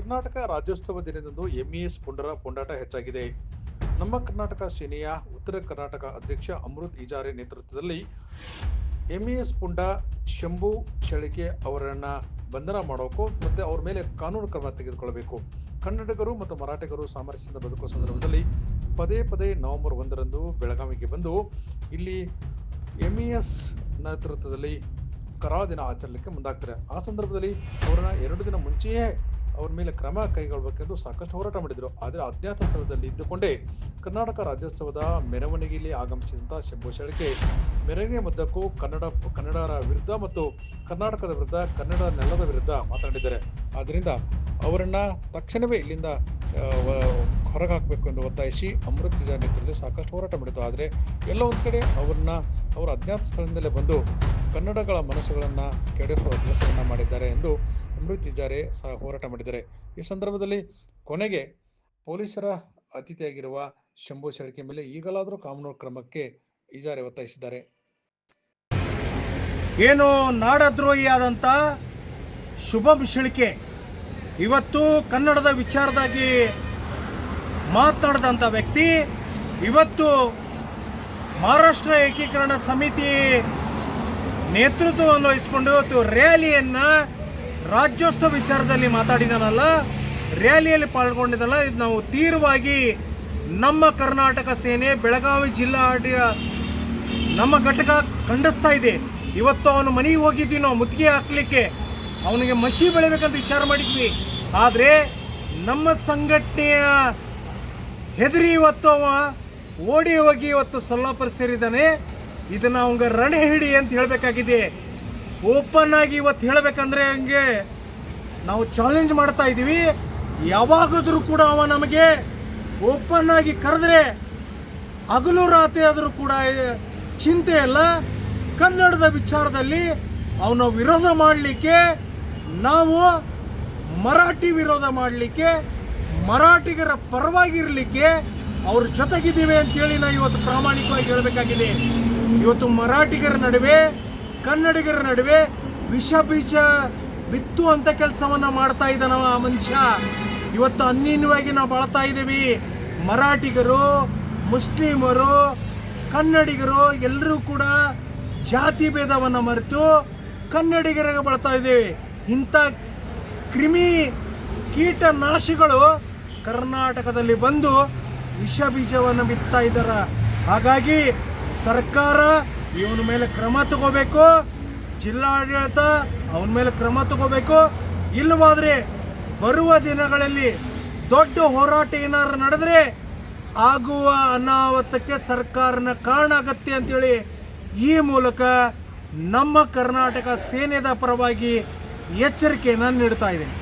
ಕರ್ನಾಟಕ ರಾಜ್ಯೋತ್ಸವ ದಿನದಂದು ಎಂಇಎಸ್ ಪುಂಡರ ಪುಂಡಾಟ ಹೆಚ್ಚಾಗಿದೆ. ನಮ್ಮ ಕರ್ನಾಟಕ ಸೇನೆಯ ಉತ್ತರ ಕರ್ನಾಟಕ ಅಧ್ಯಕ್ಷ ಅಮೃತ್ ಇಜಾರೆ ನೇತೃತ್ವದಲ್ಲಿ ಎಂಇಎಸ್ ಪುಂಡ ಶಂಭು ಚಳಿಕೆ ಅವರನ್ನ ಬಂಧನ ಮಾಡೋಕು ಮತ್ತೆ ಅವ್ರ ಮೇಲೆ ಕಾನೂನು ಕ್ರಮ ತೆಗೆದುಕೊಳ್ಳಬೇಕು. ಕನ್ನಡಿಗರು ಮತ್ತು ಮರಾಠಿಗರು ಸಾಮರಸ್ಯದಿಂದ ಬದುಕುವ ಸಂದರ್ಭದಲ್ಲಿ ಪದೇ ಪದೇ ನವೆಂಬರ್ ಒಂದರಂದು ಬೆಳಗಾವಿಗೆ ಬಂದು ಇಲ್ಲಿ ಎಂಇಎಸ್ ನೇತೃತ್ವದಲ್ಲಿ ಕರಾಳ ದಿನ ಆಚರಣೆಗೆ ಮುಂದಾಗ್ತಾರೆ. ಆ ಸಂದರ್ಭದಲ್ಲಿ ಅವರನ್ನ ಎರಡು ದಿನ ಮುಂಚೆಯೇ ಅವ್ರ ಮೇಲೆ ಕ್ರಮ ಕೈಗೊಳ್ಳಬೇಕೆಂದು ಸಾಕಷ್ಟು ಹೋರಾಟ ಮಾಡಿದರು. ಆದರೆ ಅಜ್ಞಾತ ಸ್ಥಳದಲ್ಲಿ ಇದ್ದುಕೊಂಡೇ ಕರ್ನಾಟಕ ರಾಜ್ಯೋತ್ಸವದ ಮೆರವಣಿಗೆಯಲ್ಲಿ ಆಗಮಿಸಿದಂಥ ಶಂಭು ಶೆಳಕೆ ಮೆರವಣಿಗೆ ಮುದ್ದಕ್ಕೂ ಕನ್ನಡ, ಕನ್ನಡರ ವಿರುದ್ಧ ಮತ್ತು ಕರ್ನಾಟಕದ ವಿರುದ್ಧ, ಕನ್ನಡ ನೆಲದ ವಿರುದ್ಧ ಮಾತನಾಡಿದ್ದಾರೆ. ಆದ್ದರಿಂದ ಅವರನ್ನ ತಕ್ಷಣವೇ ಇಲ್ಲಿಂದ ಹೊರಗೆ ಹಾಕಬೇಕು ಎಂದು ಒತ್ತಾಯಿಸಿ ಅಮೃತ್ ಜಾ ನೇತೃತ್ವದಲ್ಲಿ ಸಾಕಷ್ಟು ಹೋರಾಟ ಮಾಡಿತು ಆದರೆ ಎಲ್ಲ ಒಂದು ಕಡೆ ಅವ್ರನ್ನ, ಅವರ ಅಜ್ಞಾತ ಸ್ಥಳದಿಂದಲೇ ಬಂದು ಕನ್ನಡಗಳ ಮನಸ್ಸುಗಳನ್ನು ಕೆಡಿಸುವ ಕೆಲಸವನ್ನು ಮಾಡಿದ್ದಾರೆ ಎಂದು ಅಮೃತ್ ಸಹ ಹೋರಾಟ ಮಾಡಿದ್ದಾರೆ. ಈ ಸಂದರ್ಭದಲ್ಲಿ ಕೊನೆಗೆ ಪೊಲೀಸರ ಅತಿಥಿಯಾಗಿರುವ ಶಂಭು ಶೆಳಕೆ ಮೇಲೆ ಈಗಲಾದರೂ ಕಾನೂನು ಕ್ರಮಕ್ಕೆ ಇಜಾರೆ ಒತ್ತಾಯಿಸಿದ್ದಾರೆ. ಏನು ನಾಡದ್ರೋಹಿಯಾದಂಥ ಶುಭಂ ಶಿಳಿಕೆ ಇವತ್ತು ಕನ್ನಡದ ವಿಚಾರದಾಗಿ ಮಾತನಾಡಿದಂಥ ವ್ಯಕ್ತಿ, ಇವತ್ತು ಮಹಾರಾಷ್ಟ್ರ ಏಕೀಕರಣ ಸಮಿತಿ ನೇತೃತ್ವವನ್ನು ವಹಿಸಿಕೊಂಡು ಇವತ್ತು ರ್ಯಾಲಿಯನ್ನು ರಾಜ್ಯೋತ್ಸವ ವಿಚಾರದಲ್ಲಿ ಮಾತಾಡಿದಾನಲ್ಲ, ರ್ಯಾಲಿಯಲ್ಲಿ ಪಾಲ್ಗೊಂಡಿದ್ದಲ್ಲ, ಇದು ನಾವು ತೀವ್ರವಾಗಿ ನಮ್ಮ ಕರ್ನಾಟಕ ಸೇನೆ, ಬೆಳಗಾವಿ ಜಿಲ್ಲಾ ಆಡ- ನಮ್ಮ ಘಟಕ ಖಂಡಿಸ್ತಾ ಇದೆ. ಇವತ್ತು ಅವನು ಮನೆಗೆ ಹೋಗಿದ್ವಿ ನಾವು ಮುತ್ತಿಗೆ ಹಾಕ್ಲಿಕ್ಕೆ, ಅವನಿಗೆ ಮಸಿ ಬೆಳಿಬೇಕಂತ ವಿಚಾರ ಮಾಡಿದ್ವಿ. ಆದರೆ ನಮ್ಮ ಸಂಘಟನೆಯ ಹೆದರಿ ಇವತ್ತು ಅವ, ಓಡಿ ಹೋಗಿ ಇವತ್ತು ಸೊಲ್ಲಾಪುರ ಸೇರಿದ್ದಾನೆ. ಇದನ್ನ ಅವನಿಗೆ ರಣೆ ಹಿಡಿ ಅಂತ ಹೇಳಬೇಕಾಗಿದೆ. ಓಪನ್ ಆಗಿ ಇವತ್ತು ಹೇಳಬೇಕಂದ್ರೆ ಹಂಗೆ ನಾವು ಚಾಲೆಂಜ್ ಮಾಡ್ತಾ ಇದ್ದೀವಿ. ಯಾವಾಗಾದರೂ ಕೂಡ ಅವ ನಮಗೆ ಓಪನ್ ಆಗಿ ಕರೆದ್ರೆ ಹಗಲು ರಾತ್ರಿ ಆದರೂ ಕೂಡ ಚಿಂತೆ ಇಲ್ಲ. ಕನ್ನಡದ ವಿಚಾರದಲ್ಲಿ ಅವನ ವಿರೋಧ ಮಾಡಲಿಕ್ಕೆ ನಾವು ಮರಾಠಿ ವಿರೋಧ ಮಾಡಲಿಕ್ಕೆ, ಮರಾಠಿಗರ ಪರವಾಗಿರಲಿಕ್ಕೆ ಅವ್ರ ಜೊತೆಗಿದ್ದೀವಿ ಅಂತೇಳಿ ನಾ ಇವತ್ತು ಪ್ರಾಮಾಣಿಕವಾಗಿ ಹೇಳಬೇಕಾಗಿದೆ. ಇವತ್ತು ಮರಾಠಿಗರ ನಡುವೆ ಕನ್ನಡಿಗರ ನಡುವೆ ವಿಷ ಬೀಜ ಬಿತ್ತು ಅಂತ ಕೆಲಸವನ್ನ ಮಾಡ್ತಾ ನಾವು ಆ ಮನುಷ್ಯ. ಇವತ್ತು ಅನ್ಯನ್ಯವಾಗಿ ನಾವು ಬಾಳ್ತಾ ಇದ್ದೀವಿ. ಮರಾಠಿಗರು, ಮುಸ್ಲಿಮರು, ಕನ್ನಡಿಗರು ಎಲ್ಲರೂ ಕೂಡ ಜಾತಿ ಭೇದವನ್ನು ಮರೆತು ಕನ್ನಡಿಗರಿಗೆ ಬಾಳ್ತಾ ಇದ್ದೀವಿ. ಇಂಥ ಕ್ರಿಮಿ ಕೀಟನಾಶಿಗಳು ಕರ್ನಾಟಕದಲ್ಲಿ ಬಂದು ವಿಷ ಬೀಜವನ್ನು ಬಿತ್ತಾ ಇದ್ದಾರೆ. ಹಾಗಾಗಿ ಸರ್ಕಾರ ಇವನ ಮೇಲೆ ಕ್ರಮ ತಗೋಬೇಕು. ಜಿಲ್ಲಾಡಳಿತ ಅವನ ಮೇಲೆ ಕ್ರಮ ತಗೋಬೇಕು. ಇಲ್ಲವಾದರೆ ಬರುವ ದಿನಗಳಲ್ಲಿ ದೊಡ್ಡ ಹೋರಾಟ ಏನಾದ್ರು ನಡೆದ್ರೆ ಆಗುವ ಅನಾಹುತಕ್ಕೆ ಸರ್ಕಾರನ ಕಾರಣ ಆಗತ್ತೆ ಅಂತೇಳಿ ಈ ಮೂಲಕ ನಮ್ಮ ಕರ್ನಾಟಕ ಸೇನೆದ ಪರವಾಗಿ ಎಚ್ಚರಿಕೆಯನ್ನು ನೀಡ್ತಾ ಇದ್ದೇನೆ.